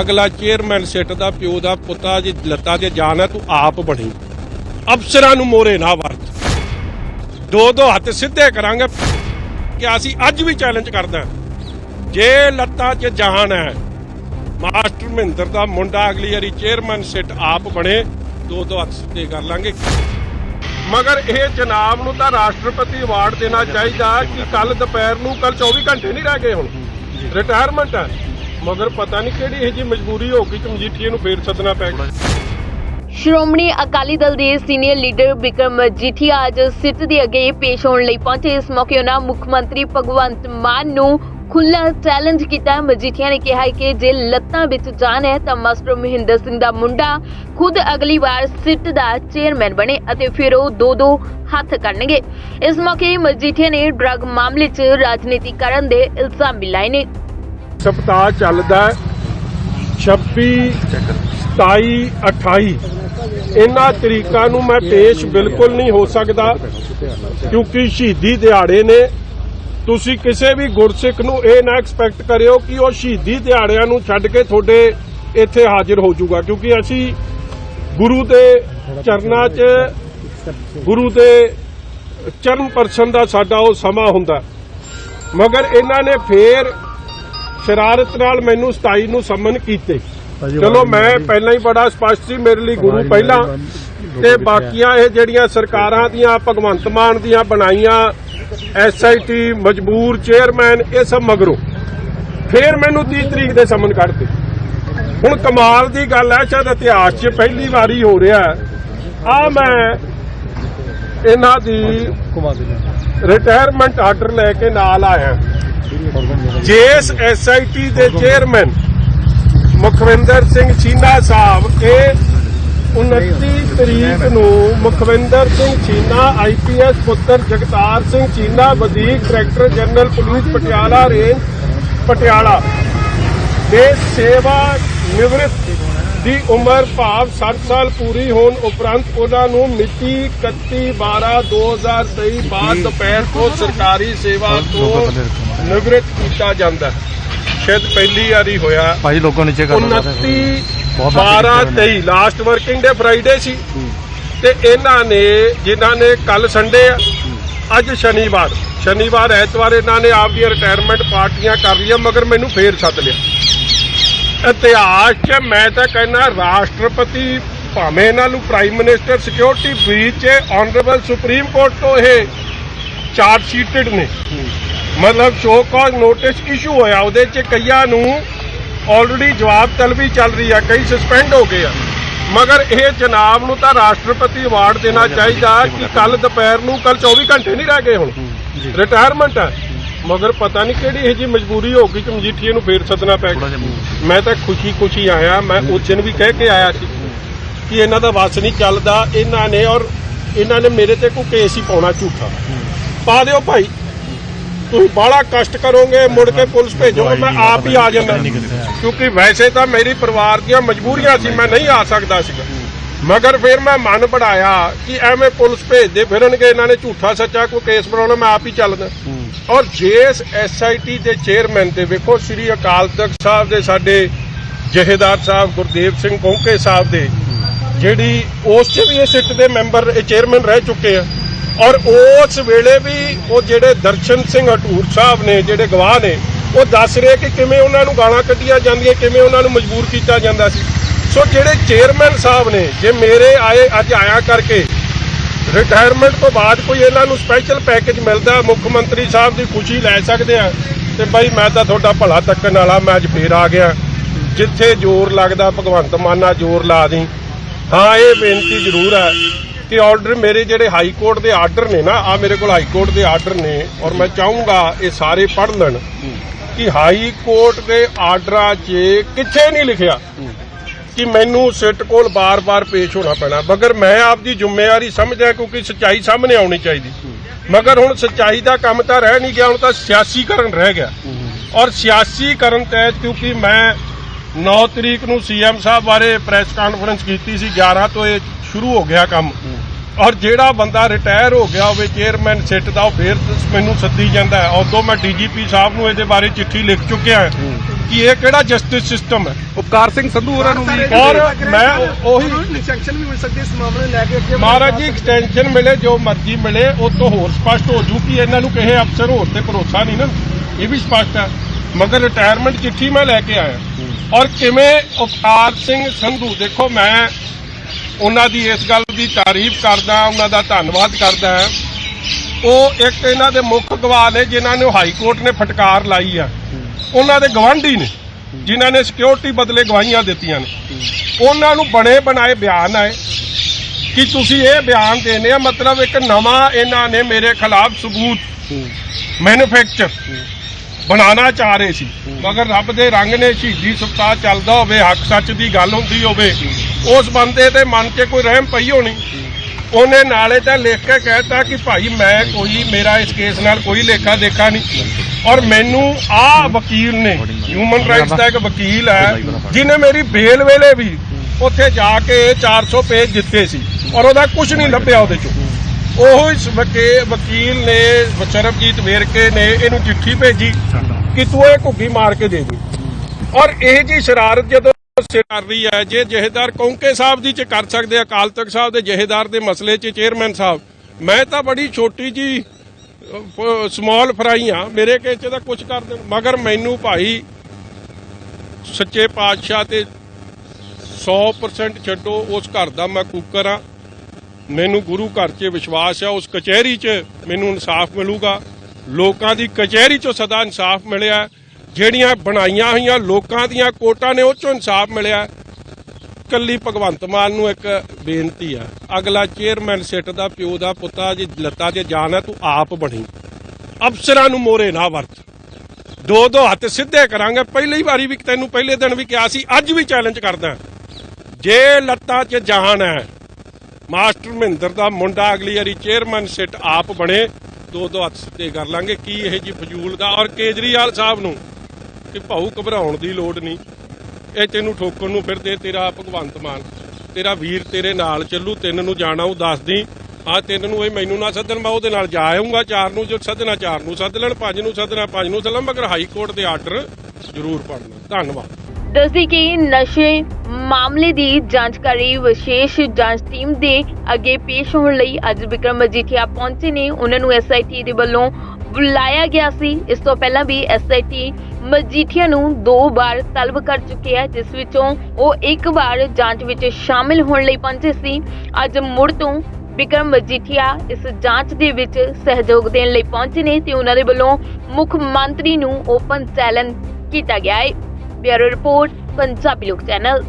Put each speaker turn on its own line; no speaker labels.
ਅਗਲਾ ਚੇਅਰਮੈਨ ਸਿੱਟ ਦਾ ਪਿਓ ਦਾ ਪੁੱਤਾ ਜੀ ਲੱਤਾਂ ਤੇ ਜਾਨ ਹੈ ਤੂੰ ਆਪ ਬਣੀ। ਅਫਸਰਾਂ ਨੂੰ ਮੋਰੇ ਨਾ ਵਰਤ। ਦੋ ਦੋ ਹੱਥ ਸਿੱਧੇ ਕਰਾਂਗੇ। ਕਿ ਅਸੀਂ ਅੱਜ ਵੀ ਚੈਲੰਜ ਕਰਦਾ ਜੇ ਲੱਤਾਂ 'ਚ ਜਾਨ ਹੈ ਮਾਸਟਰ ਮਹਿੰਦਰ ਦਾ ਮੁੰਡਾ ਅਗਲੀ ਵਾਰੀ ਚੇਅਰਮੈਨ ਸਿੱਟ ਆਪ ਬਣੇ ਦੋ ਦੋ ਹੱਥ ਸਿੱਧੇ ਕਰ ਲਾਂਗੇ। ਮਗਰ ਇਹ ਜਨਾਬ ਨੂੰ ਤਾਂ ਰਾਸ਼ਟਰਪਤੀ ਅਵਾਰਡ ਦੇਣਾ ਚਾਹੀਦਾ ਕਿ ਕੱਲ ਦੁਪਹਿਰ ਨੂੰ ਕੱਲ 24 ਘੰਟੇ ਨਹੀਂ ਰਹਿ ਗਏ ਹੁਣ। ਰਿਟਾਇਰਮੈਂਟ ਹੈ। ਮਗਰ ਪਤਾ ਨਹੀਂ ਕਿਹੜੀ ਇਹ ਜੀ ਮਜਬੂਰੀ ਹੋ ਗਈ ਕਿ ਮਜੀਠੀਏ ਨੂੰ ਫੇਰ ਸੱਦਣਾ ਪੈ ਗਿਆ।
ਸ਼੍ਰੋਮਣੀ ਅਕਾਲੀ ਦਲ ਦੇ ਸੀਨੀਅਰ ਲੀਡਰ ਬਿਕਰਮ ਮਜੀਠੀਆ ਅੱਜ ਸਿੱਟ ਦੇ ਅੱਗੇ ਪੇਸ਼ ਹੋਣ ਲਈ ਪਹੁੰਚੇ। ਇਸ ਮੌਕੇ ਉਹਨਾਂ ਮੁੱਖ ਮੰਤਰੀ ਭਗਵੰਤ ਮਾਨ ਨੂੰ ਖੁੱਲ੍ਹਾ ਚੈਲੰਜ ਕੀਤਾ। ਮਜੀਠੀਆ ਨੇ ਕਿਹਾ ਕਿ ਜੇ ਲੱਤਾਂ ਵਿੱਚ ਜਾਨ ਹੈ ਤਾਂ ਮਾਸਟਰ ਮਹਿੰਦਰ ਸਿੰਘ ਦਾ ਮੁੰਡਾ ਖੁਦ ਅਗਲੀ ਵਾਰ ਸਿੱਟ ਦਾ ਚੇਅਰਮੈਨ ਬਣੇ ਅਤੇ ਫਿਰ ਉਹ ਦੋ ਦੋ ਹੱਥ ਕਰਨਗੇ। ਇਸ ਮੌਕੇ ਮਜੀਠੀਆ ਨੇ ਡਰੱਗ ਮਾਮਲੇ 'ਚ ਰਾਜਨੀਤੀ ਕਰਨ ਦੇ ਇਲਜ਼ਾਮ ਵੀ ਲਾਏ ਨੇ।
ਸਪਤਾਹ ਚੱਲਦਾ ਹੈ। 26 27 28 ਇਹਨਾਂ ਤਰੀਕਾਂ ਨੂੰ ਮੈਂ ਪੇਸ਼ ਬਿਲਕੁਲ ਨਹੀਂ ਹੋ ਸਕਦਾ, ਕਿਉਂਕਿ ਸ਼ਹੀਦੀ ਦਿਹਾੜੇ ਨੇ। ਤੁਸੀਂ ਕਿਸੇ ਵੀ ਗੁਰਸਿੱਖ ਨੂੰ ਇਹ ਨਾ ਐਕਸਪੈਕਟ ਕਰਿਓ ਕਿ ਉਹ ਸ਼ਹੀਦੀ ਦਿਹਾੜਿਆਂ ਨੂੰ ਛੱਡ ਕੇ ਤੁਹਾਡੇ ਇੱਥੇ ਹਾਜ਼ਰ ਹੋ ਜਾਊਗਾ, ਕਿਉਂਕਿ ਅਸੀਂ ਗੁਰੂ ਦੇ ਚਰਨਾਂ 'ਚ, ਗੁਰੂ ਦੇ ਚਰਨ ਪਰਸ਼ਨ ਦਾ ਸਾਡਾ ਉਹ ਸਮਾਂ ਹੁੰਦਾ। ਮਗਰ ਇਹਨਾਂ ਨੇ ਫੇਰ ਸ਼ਰਾਰਤ ਨਾਲ ਮੈਨੂੰ 27 ਨੂੰ ਸੰਮਨ ਕੀਤੇ। ਚਲੋ ਮੈਂ ਪਹਿਲਾਂ ਹੀ ਬੜਾ ਸਪਸ਼ਟ ਸੀ ਮੇਰੇ ਲਈ ਗੁਰੂ ਪਹਿਲਾਂ। ਤੇ ਬਾਕੀਆਂ ਇਹ ਜਿਹੜੀਆਂ ਸਰਕਾਰਾਂ ਦੀਆਂ ਭਗਵੰਤ ਮਾਨ ਦੀਆਂ ਬਣਾਈਆਂ ਐਸਆਈਟੀ ਮਜਬੂਰ ਚੇਅਰਮੈਨ ਇਹ ਸਭ ਮਗਰੋਂ। ਫੇਰ ਮੈਨੂੰ 30 ਤਰੀਕ ਦੇ ਸੰਮਨ ਕੱਢਤੇ। ਹੁਣ ਕਮਾਲ ਦੀ ਗੱਲ ਹੈ ਸ਼ਾਇਦ ਇਤਿਹਾਸ 'ਚ ਪਹਿਲੀ ਵਾਰੀ ਹੋ ਰਿਹਾ ਆ ਮੈਂ ਇਹਨਾਂ ਦੀ ਰਿਟਾਇਰਮੈਂਟ ਆਰਡਰ ਲੈ ਕੇ ਨਾਲ ਆਇਆ। ਜੇਸ ਐਸਆਈਟੀ ਦੇ ਚੇਅਰਮੈਨ ਮੁਖਵਿੰਦਰ ਸਿੰਘ ਚੀਨਾ ਸਾਹਿਬ ਇਹ 29 ਤਰੀਕ ਨੂੰ ਮੁਖਵਿੰਦਰ ਸਿੰਘ ਚੀਨਾ ਆਈਪੀਐਸ ਪੁੱਤਰ ਜਗਤਾਰ ਸਿੰਘ ਚੀਨਾ ਵਧੀਕ director general police Patiala range Patiala ਦੇ ਸੇਵਾ ਨਿਵ੍ਰਿਤ ਦੀ ਉਮਰ ਭਾਵ 60 ਸਾਲ ਪੂਰੀ ਹੋਣ ਉਪਰੰਤ ਉਹਨਾਂ ਨੂੰ ਮਿਤੀ 31 12 2023 ਬਾਅਦ ਦੁਪਹਿਰ ਤੋਂ ਸਰਕਾਰੀ ਸੇਵਾ ਤੋਂ ਨਿਵ੍ਰਿਤ ਕੀਤਾ ਜਾਂਦਾ ਹੈ। ਸ਼ਾਇਦ ਪਹਿਲੀ ਵਾਰੀ ਹੋਇਆ।
ਭਾਜੀ ਲੋਕਾਂ ਨੀਚੇ ਕਰ
29
ਬਹੁਤ
12 23 ਲਾਸਟ ਵਰਕਿੰਗ ਡੇ ਫਰਾਈਡੇ ਸੀ। ਤੇ ਇਹਨਾਂ ਨੇ ਜਿਨ੍ਹਾਂ ਨੇ ਕੱਲ ਸੰਡੇ ਆ ਅੱਜ ਸ਼ਨੀਵਾਰ। ਸ਼ਨੀਵਾਰ ਐਤਵਾਰ ਇਹਨਾਂ ਨੇ ਆਪਦੀਆਂ ਰਿਟਾਇਰਮੈਂਟ ਪਾਰਟੀਆਂ ਕਰ ਲਈਆਂ ਮਗਰ ਮੈਨੂੰ ਫੇਰ ਸੱਦ ਲਿਆ। ਇਤਿਹਾਸ 'ਚ ਮੈਂ ਤਾਂ ਕਹਿੰਦਾ ਰਾਸ਼ਟਰਪਤੀ ਭਾਵੇਂ ਇਹਨਾਂ ਨੂੰ ਪ੍ਰਾਈਮ ਮਿਨਿਸਟਰ ਸਿਕਿਉਰਿਟੀ ਬ੍ਰੀਚ 'ਚ ਆਨਰੇਬਲ ਸੁਪਰੀਮ ਕੋਰਟ ਤੋਂ ਇਹ ਚਾਰਜ ਸ਼ੀਟਡ ਨੇ। ਮਤਲਬ ਸ਼ੋ ਕਾਜ਼ ਨੋਟਿਸ ਇਸ਼ੂ ਹੋਇਆ ਉਹਦੇ 'ਚ ਕਈਆਂ ਨੂੰ ਆਲਰੇਡੀ ਜਵਾਬ ਤਲਬੀ ਚੱਲ ਰਹੀ ਆ ਕਈ ਸਸਪੈਂਡ ਹੋ ਗਏ ਆ। ਮਗਰ ਇਹ ਜਨਾਬ ਨੂੰ ਤਾਂ ਰਾਸ਼ਟਰਪਤੀ ਅਵਾਰਡ ਦੇਣਾ ਚਾਹੀਦਾ ਕਿ ਕੱਲ ਦੁਪਹਿਰ ਨੂੰ ਕੱਲ 24 ਘੰਟੇ ਨਹੀਂ ਰਹਿ ਗਏ ਹੁਣ। ਰਿਟਾਇਰਮੈਂਟ ਹੈ ਮਗਰ ਪਤਾ ਨਹੀਂ ਕਿਹੜੀ ਇਹ ਜੀ ਮਜਬੂਰੀ ਹੋ ਗਈ ਕਿ ਮਜੀਠੀਏ ਨੂੰ ਫੇਰ ਸੱਦਣਾ ਪੈ ਗਿਆ। ਮੈਂ ਤਾਂ ਖੁਸ਼ੀ ਖੁਸ਼ੀ ਆਇਆ ਮੈਂ ਉਸ ਦਿਨ ਵੀ ਕਹਿ ਕੇ ਆਇਆ ਸੀ ਕਿ ਇਹਨਾਂ ਦਾ ਵੱਸ ਨਹੀਂ ਚੱਲਦਾ ਇਹਨਾਂ ਨੇ ਔਰ ਇਹਨਾਂ ਨੇ ਮੇਰੇ ਤੇ ਕੋਈ ਕੇਸ ਹੀ ਪਾਉਣਾ ਝੂਠਾ। ਪਾ ਦਿਓ ਭਾਈ। ਤੁਸੀਂ ਬਾਹਲਾ ਕਸ਼ਟ ਕਰੋਗੇ, ਮੁੜ ਕੇ ਪੁਲਿਸ ਭੇਜੋਗੇ, ਮੈਂ ਆਪ ਹੀ ਆ ਜਾਂਦਾ। ਕਿਉਂਕਿ ਵੈਸੇ ਤਾਂ ਮੇਰੀ ਪਰਿਵਾਰ ਦੀਆਂ ਮਜਬੂਰੀਆਂ ਸੀ, ਮੈਂ ਨਹੀਂ ਆ ਸਕਦਾ ਸੀਗਾ। ਮਗਰ ਫਿਰ ਮੈਂ ਮਨ ਬਣਾਇਆ ਕਿ ਐਵੇਂ ਪੁਲਿਸ ਭੇਜਦੇ ਫਿਰਨਗੇ, ਇਹਨਾਂ ਨੇ ਝੂਠਾ ਸੱਚਾ ਕੋਈ ਕੇਸ ਬਣਾਉਣਾ ਮੈਂ ਆਪ ਹੀ ਚੱਲਦਾ। ਔਰ ਜੇਸ ਐਸਆਈਟੀ ਦੇ ਚੇਅਰਮੈਨ ਤੇ ਵੇਖੋ, ਸ੍ਰੀ ਅਕਾਲ ਤਖਤ ਸਾਹਿਬ ਦੇ ਸਾਡੇ ਜਹੇਦਾਰ ਸਾਹਿਬ, ਗੁਰਦੇਵ ਸਿੰਘ ਕੌਂਕੇ ਸਾਹਿਬ ਦੇ, ਜਿਹੜੀ ਉਸ 'ਚ ਵੀ ਇਹ ਸਿੱਟ ਦੇ ਮੈਂਬਰ ਇਹ ਚੇਅਰਮੈਨ ਰਹਿ ਚੁੱਕੇ ਆ। ਔਰ ਉਸ ਵੇਲੇ ਵੀ ਉਹ ਜਿਹੜੇ ਦਰਸ਼ਨ ਸਿੰਘ ਹਟੂਰ ਸਾਹਿਬ ਨੇ, ਜਿਹੜੇ ਗਵਾਹ ਨੇ, ਉਹ ਦੱਸ ਰਹੇ ਕਿ ਕਿਵੇਂ ਉਹਨਾਂ ਨੂੰ ਗਾਲਾਂ ਕੱਢੀਆਂ ਜਾਂਦੀਆਂ, ਕਿਵੇਂ ਉਹਨਾਂ ਨੂੰ ਮਜਬੂਰ ਕੀਤਾ ਜਾਂਦਾ ਸੀ। ਸੋ ਜਿਹੜੇ ਚੇਅਰਮੈਨ ਸਾਹਿਬ ਨੇ, ਜੇ ਮੇਰੇ ਆਏ ਅੱਜ ਆਇਆ ਕਰਕੇ ਰਿਟਾਇਰਮੈਂਟ ਤੋਂ ਬਾਅਦ ਕੋਈ ਇਹਨਾਂ ਨੂੰ ਸਪੈਸ਼ਲ ਪੈਕੇਜ ਮਿਲਦਾ, ਮੁੱਖ ਮੰਤਰੀ ਸਾਹਿਬ ਦੀ ਖੁਸ਼ੀ ਲੈ ਸਕਦੇ ਆ, ਤੇ ਬਾਈ ਮੈਂ ਤਾਂ ਤੁਹਾਡਾ ਭਲਾ ਤੱਕਣ ਵਾਲਾ, ਮੈਂ ਅੱਜ ਫੇਰ ਆ ਗਿਆ। ਜਿੱਥੇ ਜ਼ੋਰ ਲੱਗਦਾ, ਭਗਵੰਤ ਮਾਨਾ ਜ਼ੋਰ ਲਾ ਦੀ ਹਾਂ, ਇਹ ਬੇਨਤੀ ਜ਼ਰੂਰ ਹੈ ਕਿ ਆਰਡਰ ਮੇਰੇ ਜਿਹੜੇ ਹਾਈ ਕੋਰਟ ਦੇ ਆਰਡਰ ਨੇ ਨਾ ਆ ਮੇਰੇ ਕੋਲ ਹਾਈ ਕੋਰਟ ਦੇ ਆਰਡਰ ਨੇ ਔਰ ਮੈਂ ਚਾਹੂੰਗਾ ਇਹ ਸਾਰੇ ਪੜ੍ਹ ਲੈਣ ਕਿ ਹਾਈ ਕੋਰਟ ਦੇ ਆਰਡਰਾਂ 'ਚ ਕਿੱਥੇ ਨਹੀਂ ਲਿਖਿਆ ਕਿ ਮੈਨੂੰ ਸਿੱਟ ਕੋਲ ਬਾਰ-ਬਾਰ ਪੇਸ਼ ਹੋਣਾ ਪੈਣਾ। ਮਗਰ ਮੈਂ ਆਪ ਦੀ ਜ਼ਿੰਮੇਵਾਰੀ ਸਮਝਿਆ ਕਿਉਂਕਿ ਸੱਚਾਈ ਸਾਹਮਣੇ ਆਉਣੀ ਚਾਹੀਦੀ। ਮਗਰ ਹੁਣ ਸੱਚਾਈ ਦਾ ਕੰਮ ਤਾਂ ਰਹਿ ਨਹੀਂ ਗਿਆ, ਹੁਣ ਤਾਂ ਸਿਆਸੀਕਰਨ ਰਹਿ ਗਿਆ। ਔਰ ਸਿਆਸੀਕਰਨ ਤਹਿਤ ਕਿਉਂਕਿ ਮੈਂ 9 ਤਰੀਕ ਨੂੰ ਸੀਐਮ ਸਾਹਿਬ ਬਾਰੇ ਪ੍ਰੈਸ ਕਾਨਫਰੰਸ ਕੀਤੀ ਸੀ 11 ਤੋਂ ਇਹ ਸ਼ੁਰੂ ਹੋ ਗਿਆ ਕੰਮ। ਔਰ ਜਿਹੜਾ ਬੰਦਾ ਰਿਟਾਇਰ ਹੋ ਗਿਆ ਹੋਵੇ ਚੇਅਰਮੈਨ ਸਿੱਟ ਦਾ ਉਹ ਫੇਰ ਮੈਨੂੰ ਸੱਦੀ ਜਾਂਦਾ ਹੈ। ਉਦੋਂ ਮੈਂ ਡੀਜੀਪੀ ਸਾਹਿਬ ਨੂੰ ਇਹਦੇ ਬਾਰੇ ਚਿੱਠੀ ਲਿਖ ਚੁੱਕਿਆ ਹਾਂ ਕਿ ਇਹ ਕਿਹੜਾ ਜਸਟਿਸ ਸਿਸਟਮ ਹੈ।
ਉਪਕਾਰ ਸਿੰਘ ਸੰਧੂ ਹੋਰਾਂ ਨੂੰ ਵੀ
ਔਰ ਮੈਂ ਉਹ-
ਇਨਸਟਰਕਸ਼ਨ ਵੀ ਮਿਲ ਸਕਦੀ ਇਸ ਮਾਮਲੇ ਲੈ ਕੇ ਅੱਗੇ
ਮਹਾਰਾਜ ਜੀ ਐਕਸਟੈਂਸ਼ਨ ਮਿਲੇ ਜੋ ਮਰਜ਼ੀ ਮਿਲੇ ਉਹ ਤੋਂ ਹੋਰ ਸਪਸ਼ਟ ਹੋ ਜੂ ਕਿ ਇਹਨਾਂ ਨੂੰ ਕਿਸੇ ਅਫਸਰ ਹੋਰ ਤੇ ਭਰੋਸਾ ਨਹੀਂ ਨਾ। ਇਹ ਵੀ ਸਪਸ਼ਟ ਹੈ। ਮਗਰ ਰਿਟਾਇਰਮੈਂਟ ਚਿੱਠੀ ਮੈਂ ਲੈ ਕੇ ਆਇਆ। ਔਰ ਕਿਵੇਂ ਅਵਤਾਰ ਸਿੰਘ ਸੰਧੂ ਦੇਖੋ ਮੈਂ ਉਹਨਾਂ ਦੀ ਇਸ ਗੱਲ ਦੀ ਤਾਰੀਫ ਕਰਦਾ ਉਹਨਾਂ ਦਾ ਧੰਨਵਾਦ ਕਰਦਾ ਹਾਂ। ਉਹ ਇੱਕ ਇਹਨਾਂ ਦੇ ਮੁੱਖ ਗਵਾਹ ਨੇ ਜਿਨ੍ਹਾਂ ਨੂੰ ਹਾਈ ਕੋਰਟ ਨੇ ਫਟਕਾਰ ਲਾਈ ਆ। ਉਹਨਾਂ ਦੇ ਗਵਾਂਢੀ ਨੇ ਜਿਨ੍ਹਾਂ ਨੇ ਸਿਕਿਉਰਿਟੀ ਬਦਲੇ ਗਵਾਹੀਆਂ ਦਿੱਤੀਆਂ ਨੇ। ਉਹਨਾਂ ਨੂੰ ਬਣੇ ਬਣਾਏ ਬਿਆਨ ਆਏ ਕਿ ਤੁਸੀਂ ਇਹ ਬਿਆਨ ਦੇਣੇ ਆ ਮਤਲਬ ਇੱਕ ਨਵਾਂ ਇਹਨਾਂ ਨੇ ਮੇਰੇ ਖਿਲਾਫ ਸਬੂਤ ਮੈਨੂਫੈਕਚਰ ਬਣਾਉਣਾ ਚਾਹ ਰਹੇ ਸੀ। ਮਗਰ ਰੱਬ ਦੇ ਰੰਗ ਨੇ ਸ਼ਹੀਦੀ ਸਪਤਾਹ ਚੱਲਦਾ ਹੋਵੇ ਹੱਕ ਸੱਚ ਦੀ ਗੱਲ ਹੁੰਦੀ ਹੋਵੇ ਉਸ ਬੰਦੇ ਦੇ ਮਨ 'ਚ ਕੋਈ ਰਹਿਮ ਪਈ ਹੋਣੀ। ਉਹਨੇ ਨਾਲੇ ਤਾਂ ਲਿਖ ਕੇ ਕਹਿਤਾ ਕਿ ਭਾਈ ਮੈਂ ਕੋਈ, ਮੇਰਾ ਇਸ ਕੇਸ ਨਾਲ ਕੋਈ ਲੇਖਾ ਦੇਖਾ ਨਹੀਂ। ਔਰ ਮੈਨੂੰ ਆ ਵਕੀਲ ਨੇ ਹਿਊਮਨ ਰਾਈਟਸ ਦਾ ਇੱਕ ਵਕੀਲ ਹੈ ਜਿਨੇ ਮੇਰੀ ਬੇਲ ਵੇਲੇ ਵੀ ਉੱਥੇ ਜਾ ਕੇ 400 ਪੇਜ ਦਿੱਤੇ ਸੀ ਔਰ ਉਹਦਾ ਕੁਝ ਨਹੀਂ ਲੱਭਿਆ ਉਹਦੇ ਚੋਂ। ਉਹ ਇਸ ਵਕੀਲ ਨੇ, ਸਰਬਜੀਤ ਵੇਰਕੇ ਨੇ ਇਹਨੂੰ ਚਿੱਠੀ ਭੇਜੀ ਕਿ ਤੂੰ ਇਹ ਘੁੱਗੀ ਮਾਰ ਕੇ ਦੇ ਦੇ। ਔਰ ਇਹ ਜੀ ਸ਼ਰਾਰਤ ਜਦੋਂ ਸਿਰ ਕਰ ਰਹੀ ਹੈ, ਜੇ ਜਹੇਦਾਰ ਕੌਂਕੇ ਸਾਹਿਬ ਦੀ ਚ ਕਰ ਸਕਦੇ ਅਕਾਲ ਤਖਤ ਸਾਹਿਬ ਦੇ ਜਹੇਦਾਰ ਦੇ ਮਸਲੇ 'ਚ ਚੇਅਰਮੈਨ ਸਾਹਿਬ। ਮੈਂ ਤਾਂ ਬੜੀ ਛੋਟੀ ਜੀ ਸਮਾਲ ਫਰਾਈ ਆ ਮੇਰੇ ਕੇਸ 'ਚ ਕੁਝ ਕਰ ਦੇਣ, ਮਗਰ ਮੈਨੂੰ ਭਾਈ ਸੱਚੇ ਪਾਤਸ਼ਾਹ ਤੇ 100% ਛੱਡੋ, ਉਸ ਘਰ ਦਾ ਮੈਂ ਕੂਕਰ ਆ ਮੈਨੂੰ ਗੁਰੂ ਘਰ 'ਚ ਵਿਸ਼ਵਾਸ ਆ ਉਸ ਕਚਹਿਰੀ 'ਚ ਮੈਨੂੰ ਇਨਸਾਫ ਮਿਲੂਗਾ। ਲੋਕਾਂ ਦੀ ਕਚਹਿਰੀ 'ਚੋਂ ਸਦਾ ਇਨਸਾਫ ਮਿਲਿਆ। ਜਿਹੜੀਆਂ ਬਣਾਈਆਂ ਹੋਈਆਂ ਲੋਕਾਂ ਦੀਆਂ ਕੋਟਾਂ ਨੇ, ਉਹ 'ਚੋਂ ਇਨਸਾਫ ਮਿਲਿਆ। ਕੱਲੀ ਭਗਵੰਤ ਮਾਨ ਨੂੰ ਇੱਕ ਬੇਨਤੀ ਆ, ਅਗਲਾ ਚੇਅਰਮੈਨ ਸਿੱਟ ਦਾ, ਪਿਓ ਦਾ, ਪੁੱਤਾ ਜੀ ਲੱਤਾਂ 'ਚ ਜਾਨ ਹੈ ਤੂੰ ਆਪ ਬਣੀ। ਅਫਸਰਾਂ ਨੂੰ ਮੋਰੇ ਨਾ ਵਰਤ। ਦੋ ਦੋ ਹੱਥ ਸਿੱਧੇ ਕਰਾਂਗੇ। ਪਹਿਲੀ ਵਾਰੀ ਵੀ ਤੈਨੂੰ ਪਹਿਲੇ ਦਿਨ ਵੀ ਕਿਹਾ ਸੀ, ਅੱਜ ਵੀ ਚੈਲੰਜ ਕਰਦਾ। ਜੇ ਲੱਤਾਂ 'ਚ ਜਾਨ ਹੈ ਮਾਸਟਰ ਮਹਿੰਦਰ ਦਾ ਮੁੰਡਾ ਅਗਲੀ ਵਾਰੀ ਚੇਅਰਮੈਨ ਸਿੱਟ ਆਪ ਬਣੇ, ਦੋ ਦੋ ਹੱਥ ਸਿੱਧੇ ਕਰ ਲਾਂਗੇ। ਕੀ ਇਹ ਜੀ ਫਜ਼ੂਲ ਦਾ ਔਰ ਕੇਜਰੀਵਾਲ ਸਾਹਿਬ ਨੂੰ? ਕਿ ਭਾਊ ਘਬਰਾਉਣ ਦੀ ਲੋੜ ਨਹੀਂ। ਇਹ ਤੈਨੂੰ ਠੋਕਣ ਨੂੰ ਫਿਰਦੇ, ਤੇਰਾ ਭਗਵੰਤ ਮਾਨ। ਤੇਰਾ ਵੀਰ ਤੇਰੇ ਨਾਲ ਚੱਲੂ, ਤਿੰਨ ਨੂੰ ਜਾਣਾ, ਉਹ ਦੱਸਦੀ ਆ ਤਿੰਨ ਨੂੰ ਇਹ ਮੈਨੂੰ ਨਾ ਸੱਦਣ, ਮੈਂ ਉਹਦੇ ਨਾਲ ਜਾ ਆਉਂਗਾ ਚਾਰ ਨੂੰ ਜੋ ਸੱਦਣਾ, ਚਾਰ ਨੂੰ ਸੱਦ ਲੈਣ, ਪੰਜ ਨੂੰ ਸੱਦਣਾ, ਪੰਜ ਨੂੰ ਸੱਦਣਾ ਮਗਰ ਹਾਈ ਕੋਰਟ ਦੇ ਆਰਡਰ ਜ਼ਰੂਰ ਪੜਨਾ ਧੰਨਵਾਦ।
ਦੱਸਦੀ ਕਿ ਨਸ਼ੇ ਮਾਮਲੇ ਦੀ ਜਾਂਚ ਕਰ ਰਹੀ ਵਿਸ਼ੇਸ਼ ਜਾਂਚ ਟੀਮ ਦੇ ਅੱਗੇ ਪੇਸ਼ ਹੋਣ ਲਈ ਅੱਜ ਵਿਕਰਮ ਮਜੀਠੀਆ ਪਹੁੰਚੇ ਨੇ। ਉਹਨਾਂ ਨੂੰ ਐਸਆਈਟੀ ਦੇ ਵੱਲੋਂ ਬੁਲਾਇਆ ਗਿਆ ਸੀ। ਇਸ ਤੋਂ ਪਹਿਲਾਂ ਵੀ ਐਸਆਈਟੀ ਮਜੀਠੀਆ ਨੂੰ ਦੋ ਵਾਰ ਤਲਬ ਕਰ ਚੁੱਕੇ ਹੈ, ਜਿਸ ਵਿੱਚੋਂ ਉਹ ਇੱਕ ਵਾਰ ਜਾਂਚ ਵਿੱਚ ਸ਼ਾਮਿਲ ਹੋਣ ਲਈ ਪਹੁੰਚੇ ਸੀ। ਅੱਜ ਮੁੜ ਤੋਂ ਵਿਕਰਮ ਮਜੀਠੀਆ ਇਸ ਜਾਂਚ ਦੇ ਵਿੱਚ ਸਹਿਯੋਗ ਦੇਣ ਲਈ ਪਹੁੰਚੇ ਨੇ ਤੇ ਉਹਨਾਂ ਦੇ ਵੱਲੋਂ ਮੁੱਖ ਮੰਤਰੀ ਨੂੰ ਓਪਨ ਚੈਲੰਜ ਕੀਤਾ ਗਿਆ ਹੈ। ਬਿਊਰੋ ਰਿਪੋਰਟ, ਪੰਜਾਬੀ ਲੋਕ ਚੈਨਲ।